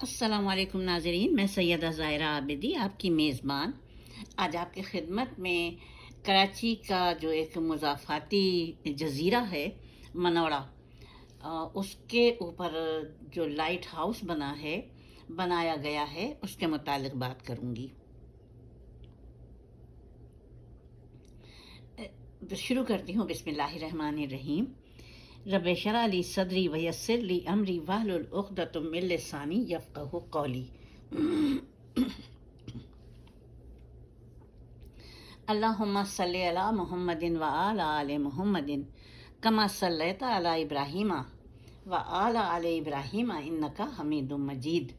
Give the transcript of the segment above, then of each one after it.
السلام علیکم ناظرین، میں سیدہ ظاہرہ عابدی، آپ کی میزبان۔ آج آپ کی خدمت میں کراچی کا جو ایک مضافاتی جزیرہ ہے، منوڑا اس کے اوپر جو لائٹ ہاؤس بنا ہے، بنایا گیا ہے، اس کے متعلق بات کروں گی۔ شروع کرتی ہوں، بسم اللہ الرحمن الرحیم۔ رب اشرح لي صدري ويسر لي أمري واحلل عقدة من لساني يفقه قولي. اللهم صل على محمد وعلى آل محمد كما صليت على إبراهيم وعلى آل إبراهيم إنك حميد مجيد.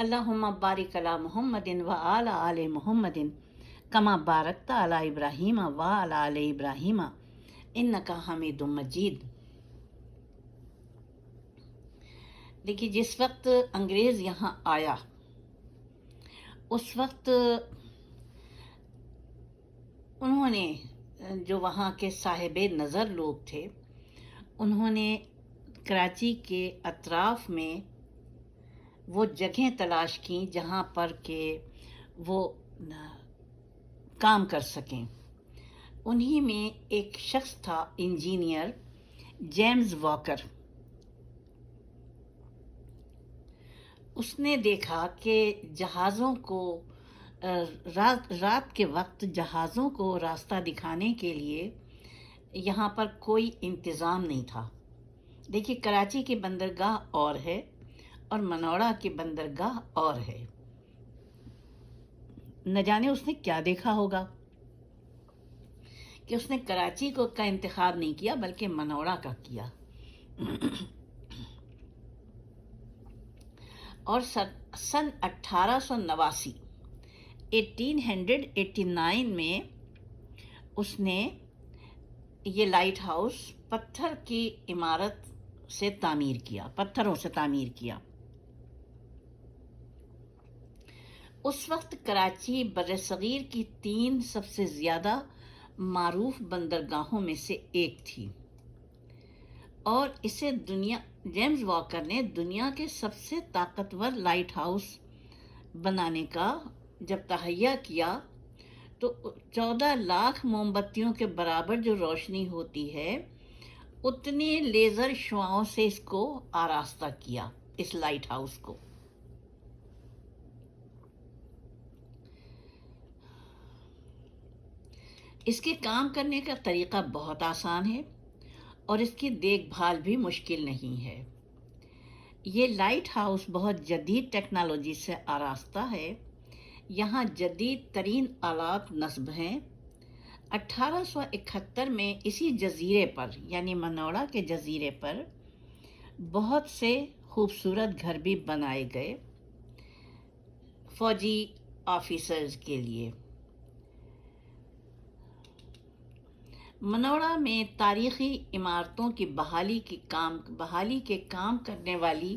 اللهم بارك على محمد وعلى آل محمد كما باركت على إبراهيم وعلى آل إبراهيم. ابراہیم ان کا حمید مجید۔ دیکھیے، جس وقت انگریز یہاں آیا، اس وقت انہوں نے، جو وہاں کے صاحب نظر لوگ تھے، انہوں نے کراچی کے اطراف میں وہ جگہیں تلاش کیں جہاں پر کہ وہ کام کر سکیں۔ انہی میں ایک شخص تھا، انجینئر جیمز واکر۔ اس نے دیکھا کہ جہازوں کو رات رات کے وقت جہازوں کو راستہ دکھانے کے لیے یہاں پر کوئی انتظام نہیں تھا۔ دیکھیے، کراچی کی بندرگاہ اور ہے اور منوڑا کی بندرگاہ اور ہے۔ نہ جانے اس نے کیا دیکھا ہوگا۔ کہ اس نے کراچی کو کا انتخاب نہیں کیا، بلکہ منوڑا کا کیا۔ اور سن اٹھارہ سو نواسی ایٹین ہنڈریڈ ایٹی نائن میں اس نے یہ لائٹ ہاؤس پتھر کی عمارت سے تعمیر کیا، پتھروں سے تعمیر کیا۔ اس وقت کراچی بر صغیر کی تین سب سے زیادہ معروف بندرگاہوں میں سے ایک تھی۔ اور اسے دنیا، جیمز واکر نے دنیا کے سب سے طاقتور لائٹ ہاؤس بنانے کا جب تہیا کیا، تو چودہ لاکھ موم بتیوں کے برابر جو روشنی ہوتی ہے، اتنے لیزر شعاؤں سے اس کو آراستہ کیا، اس لائٹ ہاؤس کو۔ اس کے کام کرنے کا طریقہ بہت آسان ہے اور اس کی دیکھ بھال بھی مشکل نہیں ہے۔ یہ لائٹ ہاؤس بہت جدید ٹیکنالوجی سے آراستہ ہے۔ یہاں جدید ترین آلات نصب ہیں۔ اٹھارہ سو اکہتر میں اسی جزیرے پر یعنی منوڑا کے جزیرے پر، بہت سے خوبصورت گھر بھی بنائے گئے فوجی آفیسرز کے لیے۔ منوڑا میں تاریخی عمارتوں کی بحالی کی کام، بحالی کے کام کرنے والی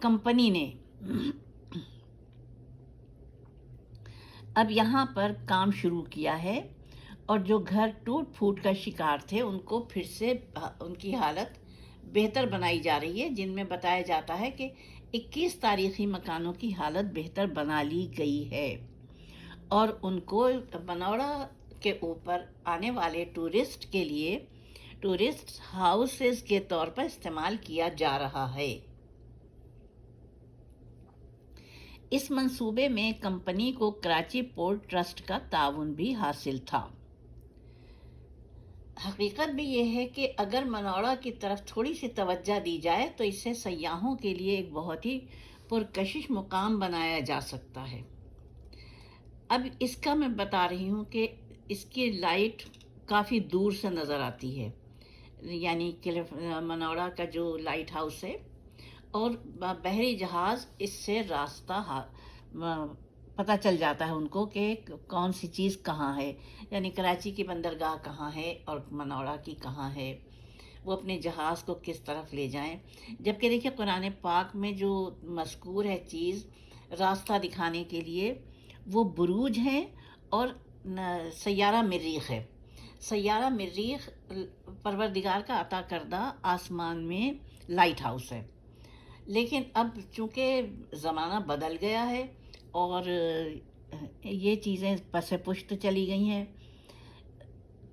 کمپنی نے اب یہاں پر کام شروع کیا ہے اور جو گھر ٹوٹ پھوٹ کا شکار تھے، ان کو پھر سے ان کی حالت بہتر بنائی جا رہی ہے، جن میں بتایا جاتا ہے کہ اکیس تاریخی مکانوں کی حالت بہتر بنا لی گئی ہے اور ان کو منوڑا کے اوپر آنے والے ٹورسٹ کے لیے ٹورسٹ ہاؤسز کے طور پر استعمال کیا جا رہا ہے۔ اس منصوبے میں کمپنی کو کراچی پورٹ ٹرسٹ کا تعاون بھی حاصل تھا۔ حقیقت بھی یہ ہے کہ اگر منوڑا کی طرف تھوڑی سی توجہ دی جائے تو اسے سیاحوں کے لیے ایک بہت ہی پرکشش مقام بنایا جا سکتا ہے۔ اب اس کا میں بتا رہی ہوں کہ اس کی لائٹ کافی دور سے نظر آتی ہے۔ یعنی منوڑا کا جو لائٹ ہاؤس ہے۔ اور بحری جہاز اس سے راستہ پتہ چل جاتا ہے ان کو کہ کون سی چیز کہاں ہے۔ یعنی کراچی کی بندرگاہ کہاں ہے اور منوڑا کی کہاں ہے۔ وہ اپنے جہاز کو کس طرف لے جائیں۔ جبکہ دیکھیے قرآن پاک میں جو مذکور ہے چیز راستہ دکھانے کے لیے، وہ بروج ہیں اور سیارہ مریخ ہے۔ سیارہ مریخ پروردگار کا عطا کردہ آسمان میں لائٹ ہاؤس ہے۔ لیکن اب چونکہ زمانہ بدل گیا ہے اور یہ چیزیں پس پشت چلی گئی ہیں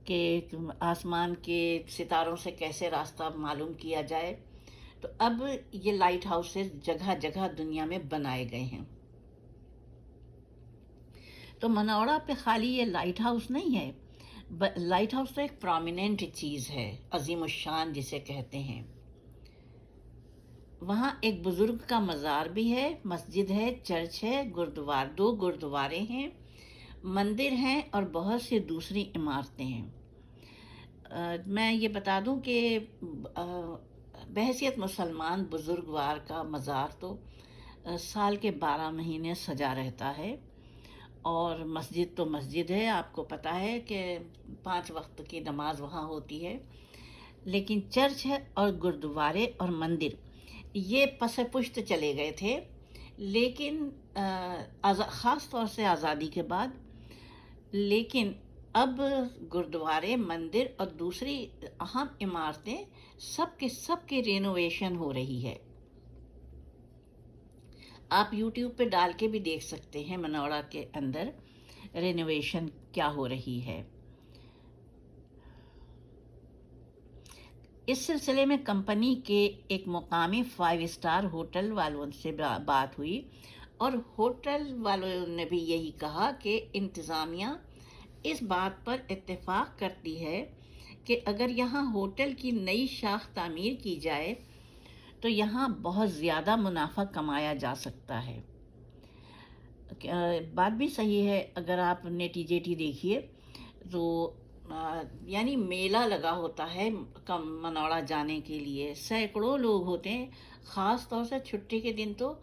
کہ آسمان کے ستاروں سے کیسے راستہ معلوم کیا جائے، تو اب یہ لائٹ ہاؤسز جگہ جگہ دنیا میں بنائے گئے ہیں۔ تو منوڑا پہ خالی یہ لائٹ ہاؤس نہیں ہے لائٹ ہاؤس تو ایک پرومیننٹ چیز ہے، عظیم الشان جسے کہتے ہیں۔ وہاں ایک بزرگ کا مزار بھی ہے، مسجد ہے، چرچ ہے، گردوار، دو گردوارے ہیں، مندر ہیں اور بہت سی دوسری عمارتیں ہیں۔ میں یہ بتا دوں کہ بحثیت مسلمان بزرگوار کا مزار تو سال کے بارہ مہینے سجا رہتا ہے۔ اور مسجد تو مسجد ہے، آپ کو پتہ ہے کہ پانچ وقت کی نماز وہاں ہوتی ہے۔ لیکن چرچ ہے اور گردوارے اور مندر، یہ پس پشت چلے گئے تھے۔ لیکن خاص طور سے آزادی کے بعد۔ لیکن اب گردوارے، مندر اور دوسری اہم عمارتیں سب کے سب کی رینوویشن ہو رہی ہے۔ آپ یوٹیوب پہ ڈال کے بھی دیکھ سکتے ہیں منوڑا کے اندر رینوویشن کیا ہو رہی ہے۔ اس سلسلے میں کمپنی کے ایک مقامی فائیو اسٹار ہوٹل والوں سے بات ہوئی اور ہوٹل والوں نے بھی یہی کہا کہ انتظامیہ اس بات پر اتفاق کرتی ہے کہ اگر یہاں ہوٹل کی نئی شاخ تعمیر کی جائے تو یہاں بہت زیادہ منافع کمایا جا سکتا ہے۔ بات بھی صحیح ہے، اگر آپ نیٹی جیٹی دیکھیے تو یعنی میلہ لگا ہوتا ہے کم، منوڑا جانے کے لیے۔ سینکڑوں لوگ ہوتے ہیں، خاص طور سے چھٹی کے دن تو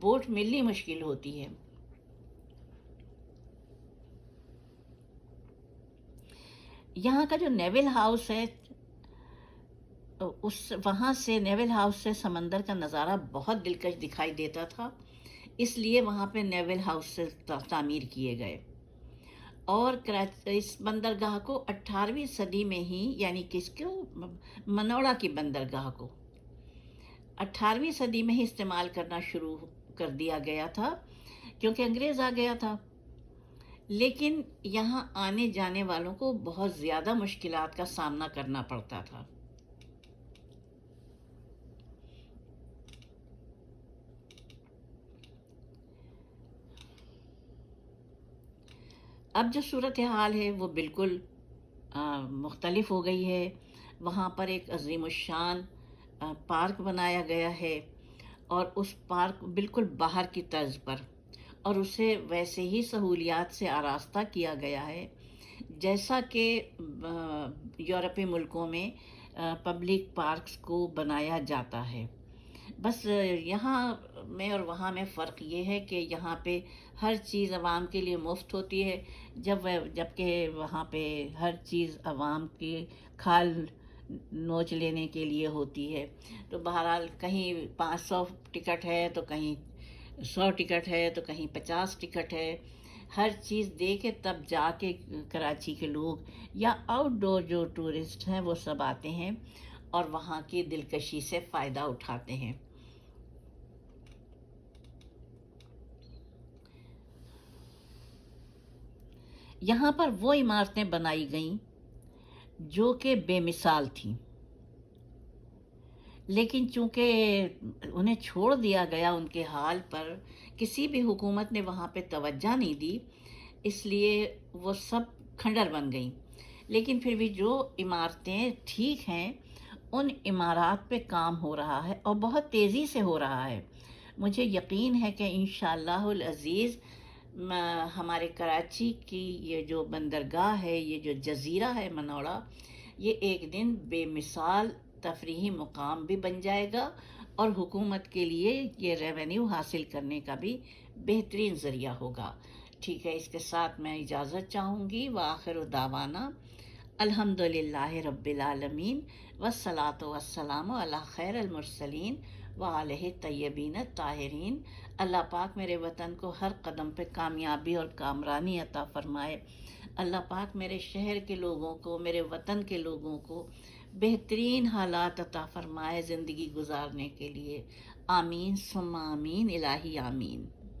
بوٹ ملنی مشکل ہوتی ہے۔ یہاں کا جو نیول ہاؤس ہے اس وہاں سے نیول ہاؤس سے سمندر کا نظارہ بہت دلکش دکھائی دیتا تھا، اس لیے وہاں پہ نیول ہاؤس سے تعمیر کیے گئے۔ اور اس بندرگاہ کو اٹھارہویں صدی میں ہی یعنی کس کو؟ منوڑا کی بندرگاہ کو۔ اٹھارہویں صدی میں ہی استعمال کرنا شروع کر دیا گیا تھا، کیونکہ انگریز آ گیا تھا۔ لیکن یہاں آنے جانے والوں کو بہت زیادہ مشکلات کا سامنا کرنا پڑتا تھا۔ اب جو صورت حال ہے وہ بالکل مختلف ہو گئی ہے۔ وہاں پر ایک عظیم الشان پارک بنایا گیا ہے اور اس پارک بالکل باہر کی طرز پر۔ اور اسے ویسے ہی سہولیات سے آراستہ کیا گیا ہے۔ جیسا کہ یورپی ملکوں میں پبلک پارکس کو بنایا جاتا ہے۔ بس یہاں میں اور وہاں میں فرق یہ ہے کہ یہاں پہ ہر چیز عوام کے لیے مفت ہوتی ہے۔ جب جبکہ وہاں پہ ہر چیز عوام کی کھال نوچ لینے کے لیے ہوتی ہے۔ تو بہرحال کہیں پانچ سو ٹکٹ ہے تو کہیں سو ٹکٹ ہے تو کہیں پچاس ٹکٹ ہے۔ ہر چیز دے کے تب جا کے کراچی کے لوگ یا آؤٹ ڈور جو ٹورسٹ ہیں وہ سب آتے ہیں اور وہاں کی دلکشی سے فائدہ اٹھاتے ہیں۔ یہاں پر وہ عمارتیں بنائی گئیں جو کہ بے مثال تھیں۔ لیکن چونکہ انہیں چھوڑ دیا گیا ان کے حال پر، کسی بھی حکومت نے وہاں پہ توجہ نہیں دی، اس لیے وہ سب کھنڈر بن گئیں۔ لیکن پھر بھی جو عمارتیں ٹھیک ہیں، ان عمارات پہ کام ہو رہا ہے اور بہت تیزی سے ہو رہا ہے۔ مجھے یقین ہے کہ انشاءاللہ العزیز ہمارے کراچی کی یہ جو بندرگاہ ہے، یہ جو جزیرہ ہے منوڑا، یہ ایک دن بے مثال تفریحی مقام بھی بن جائے گا اور حکومت کے لیے یہ ریونیو حاصل کرنے کا بھی بہترین ذریعہ ہوگا۔ ٹھیک ہے، اس کے ساتھ میں اجازت چاہوں گی۔ وہ آخر و داوانہ الحمد للہ رب العالمین وسلاۃ وسلام علی خیر المرسلین و علیہ طیبین طاہرین اللہ پاک میرے وطن کو ہر قدم پہ کامیابی اور کامرانی عطا فرمائے۔ اللہ پاک میرے شہر کے لوگوں کو، میرے وطن کے لوگوں کو بہترین حالات عطا فرمائے زندگی گزارنے کے لیے۔ آمین سم آمین، الہی آمین۔